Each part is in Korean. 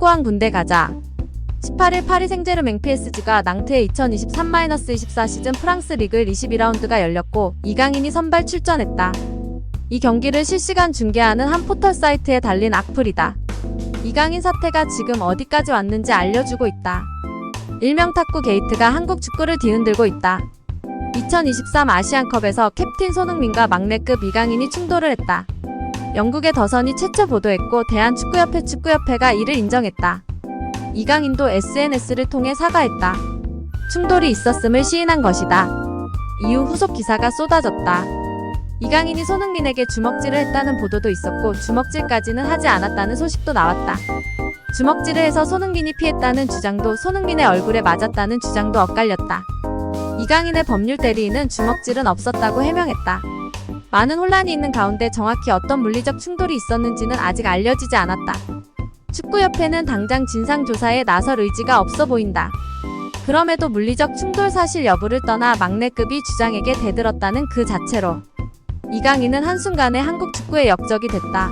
축구왕 군대 가자. 18일 파리 생제르맹 PSG가 낭트의 2023-24 시즌 프랑스 리그 22라운드가 열렸고 이강인이 선발 출전했다. 이 경기를 실시간 중계하는 한 포털 사이트에 달린 악플이다. 이강인 사태가 지금 어디까지 왔는지 알려주고 있다. 일명 탁구 게이트가 한국 축구를 뒤흔들고 있다. 2023 아시안컵에서 캡틴 손흥민과 막내급 이강인이 충돌을 했다. 영국의 더선이 최초 보도했고 대한축구협회 축구협회가 이를 인정했다. 이강인도 SNS를 통해 사과했다. 충돌이 있었음을 시인한 것이다. 이후 후속 기사가 쏟아졌다. 이강인이 손흥민에게 주먹질을 했다는 보도도 있었고 주먹질까지는 하지 않았다는 소식도 나왔다. 주먹질을 해서 손흥민이 피했다는 주장도 손흥민의 얼굴에 맞았다는 주장도 엇갈렸다. 이강인의 법률 대리인은 주먹질은 없었다고 해명했다. 많은 혼란이 있는 가운데 정확히 어떤 물리적 충돌이 있었는지는 아직 알려지지 않았다. 축구협회는 당장 진상조사에 나설 의지가 없어 보인다. 그럼에도 물리적 충돌 사실 여부를 떠나 막내급이 주장에게 대들었다는 그 자체로 이강인은 한순간에 한국 축구의 역적이 됐다.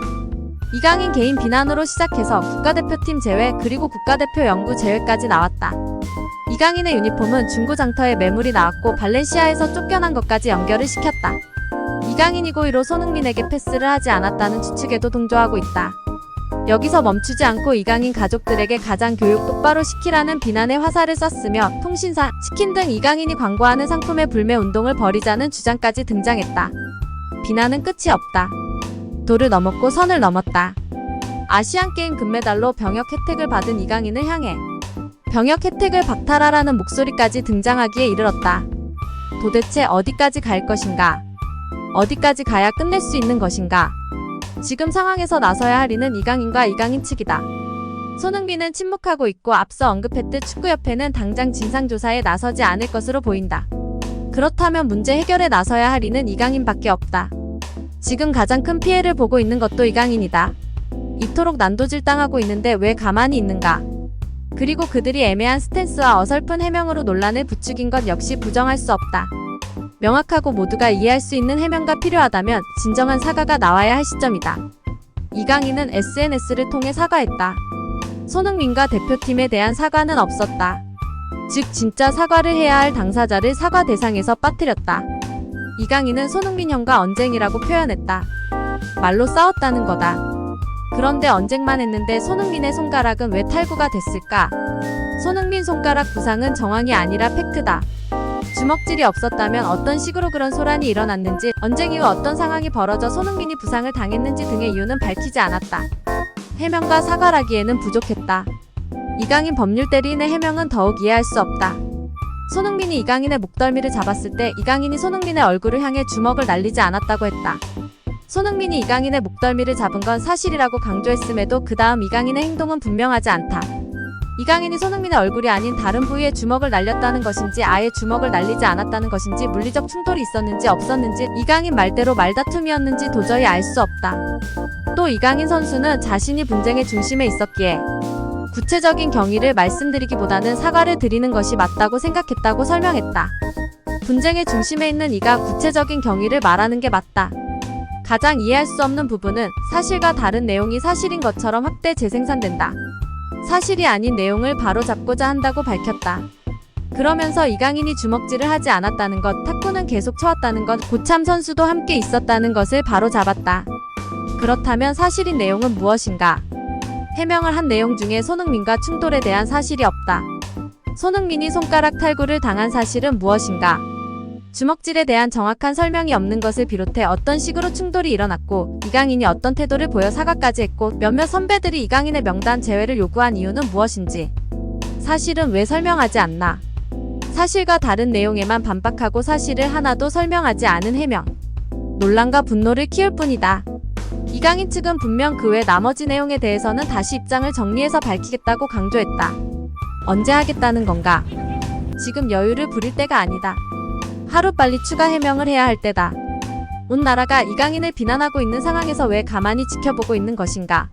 이강인 개인 비난으로 시작해서 국가대표팀 제외 그리고 국가대표 연구 제외까지 나왔다. 이강인의 유니폼은 중고장터에 매물이 나왔고 발렌시아에서 쫓겨난 것까지 연결을 시켰다. 이강인이 고의로 손흥민에게 패스를 하지 않았다는 추측에도 동조하고 있다. 여기서 멈추지 않고 이강인 가족들에게 가장 교육 똑바로 시키라는 비난의 화살을 쐈으며 통신사, 치킨 등 이강인이 광고하는 상품의 불매 운동을 벌이자는 주장까지 등장했다. 비난은 끝이 없다. 도를 넘었고 선을 넘었다. 아시안게임 금메달로 병역 혜택을 받은 이강인을 향해 병역 혜택을 박탈하라는 목소리까지 등장하기에 이르렀다. 도대체 어디까지 갈 것인가? 어디까지 가야 끝낼 수 있는 것인가? 지금 상황에서 나서야 할 이는 이강인과 이강인 측이다. 손흥민은 침묵하고 있고 앞서 언급했듯 축구협회는 당장 진상조사에 나서지 않을 것으로 보인다. 그렇다면 문제 해결에 나서야 할 이는 이강인밖에 없다. 지금 가장 큰 피해를 보고 있는 것도 이강인이다. 이토록 난도질 당하고 있는데 왜 가만히 있는가? 그리고 그들이 애매한 스탠스와 어설픈 해명으로 논란을 부추긴 것 역시 부정할 수 없다. 명확하고 모두가 이해할 수 있는 해명가 필요하다면 진정한 사과가 나와야 할 시점이다. 이강인은 SNS를 통해 사과했다. 손흥민과 대표팀에 대한 사과는 없었다. 즉 진짜 사과를 해야 할 당사자를 사과 대상에서 빠뜨렸다. 이강인은 손흥민 형과 언쟁이라고 표현했다. 말로 싸웠다는 거다. 그런데 언쟁만 했는데 손흥민의 손가락은 왜 탈구가 됐을까? 손흥민 손가락 부상은 정황이 아니라 팩트다. 주먹질이 없었다면 어떤 식으로 그런 소란이 일어났는지, 언쟁 이후 어떤 상황이 벌어져 손흥민이 부상을 당했는지 등의 이유는 밝히지 않았다. 해명과 사과라기에는 부족했다. 이강인 법률 대리인의 해명은 더욱 이해할 수 없다. 손흥민이 이강인의 목덜미를 잡았을 때 이강인이 손흥민의 얼굴을 향해 주먹을 날리지 않았다고 했다. 손흥민이 이강인의 목덜미를 잡은 건 사실이라고 강조했음에도 그 다음 이강인의 행동은 분명하지 않다. 이강인이 손흥민의 얼굴이 아닌 다른 부위에 주먹을 날렸다는 것인지 아예 주먹을 날리지 않았다는 것인지 물리적 충돌이 있었는지 없었는지 이강인 말대로 말다툼이었는지 도저히 알 수 없다. 또 이강인 선수는 자신이 분쟁의 중심에 있었기에 구체적인 경위를 말씀드리기보다는 사과를 드리는 것이 맞다고 생각했다고 설명했다. 분쟁의 중심에 있는 이가 구체적인 경위를 말하는 게 맞다. 가장 이해할 수 없는 부분은 사실과 다른 내용이 사실인 것처럼 확대 재생산된다. 사실이 아닌 내용을 바로잡고자 한다고 밝혔다. 그러면서 이강인이 주먹질을 하지 않았다는 것, 탁구는 계속 쳐왔다는 것, 고참 선수도 함께 있었다는 것을 바로잡았다. 그렇다면 사실인 내용은 무엇인가? 해명을 한 내용 중에 손흥민과 충돌에 대한 사실이 없다. 손흥민이 손가락 탈구를 당한 사실은 무엇인가? 주먹질에 대한 정확한 설명이 없는 것을 비롯해 어떤 식으로 충돌이 일어났고 이강인이 어떤 태도를 보여 사과까지 했고 몇몇 선배들이 이강인의 명단 제외를 요구한 이유는 무엇인지 사실은 왜 설명하지 않나? 사실과 다른 내용에만 반박하고 사실을 하나도 설명하지 않은 해명. 논란과 분노를 키울 뿐이다. 이강인 측은 분명 그 외 나머지 내용에 대해서는 다시 입장을 정리해서 밝히겠다고 강조했다. 언제 하겠다는 건가? 지금 여유를 부릴 때가 아니다. 하루빨리 추가 해명을 해야 할 때다. 온 나라가 이강인을 비난하고 있는 상황에서 왜 가만히 지켜보고 있는 것인가?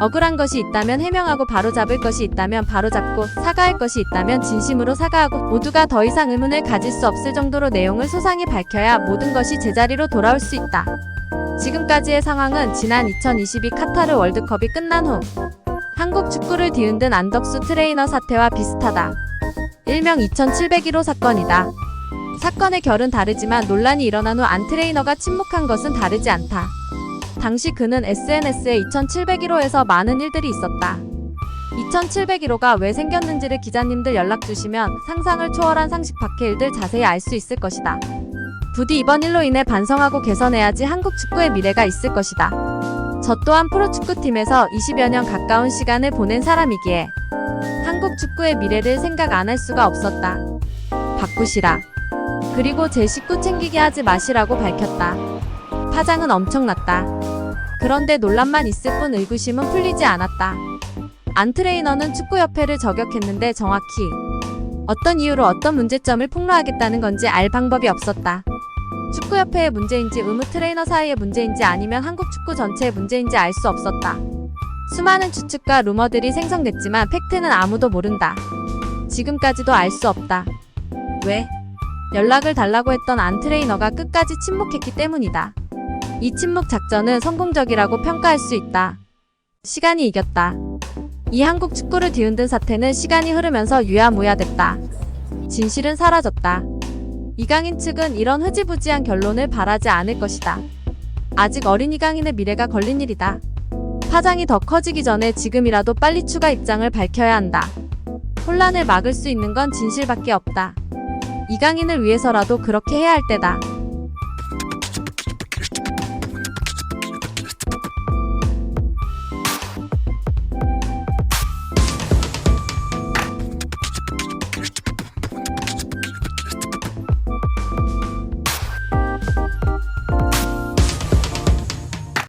억울한 것이 있다면 해명하고 바로잡을 것이 있다면 바로잡고 사과할 것이 있다면 진심으로 사과하고 모두가 더 이상 의문을 가질 수 없을 정도로 내용을 소상히 밝혀야 모든 것이 제자리로 돌아올 수 있다. 지금까지의 상황은 지난 2022 카타르 월드컵이 끝난 후 한국 축구를 뒤흔든 안덕수 트레이너 사태와 비슷하다. 일명 2701호 사건이다. 사건의 결은 다르지만 논란이 일어난 후 안 트레이너가 침묵한 것은 다르지 않다. 당시 그는 SNS에 2701호에서 많은 일들이 있었다. 2701호가 왜 생겼는지를 기자님들 연락 주시면 상상을 초월한 상식 밖의 일들 자세히 알 수 있을 것이다. 부디 이번 일로 인해 반성하고 개선해야지 한국 축구의 미래가 있을 것이다. 저 또한 프로축구팀에서 20여 년 가까운 시간을 보낸 사람이기에 한국 축구의 미래를 생각 안 할 수가 없었다. 바꾸시라. 그리고 제 식구 챙기게 하지 마시라고 밝혔다. 파장은 엄청났다. 그런데 논란만 있을 뿐 의구심은 풀리지 않았다. 안 트레이너는 축구협회를 저격했는데 정확히 어떤 이유로 어떤 문제점을 폭로하겠다는 건지 알 방법이 없었다. 축구협회의 문제인지 의무 트레이너 사이의 문제인지 아니면 한국 축구 전체의 문제인지 알 수 없었다. 수많은 추측과 루머들이 생성됐지만 팩트는 아무도 모른다. 지금까지도 알 수 없다. 왜? 연락을 달라고 했던 안 트레이너가 끝까지 침묵했기 때문이다. 이 침묵 작전은 성공적이라고 평가할 수 있다. 시간이 이겼다. 이 한국 축구를 뒤흔든 사태는 시간이 흐르면서 유야무야됐다. 진실은 사라졌다. 이강인 측은 이런 흐지부지한 결론을 바라지 않을 것이다. 아직 어린 이강인의 미래가 걸린 일이다. 파장이 더 커지기 전에 지금이라도 빨리 추가 입장을 밝혀야 한다. 혼란을 막을 수 있는 건 진실밖에 없다. 이강인을 위해서라도 그렇게 해야 할 때다.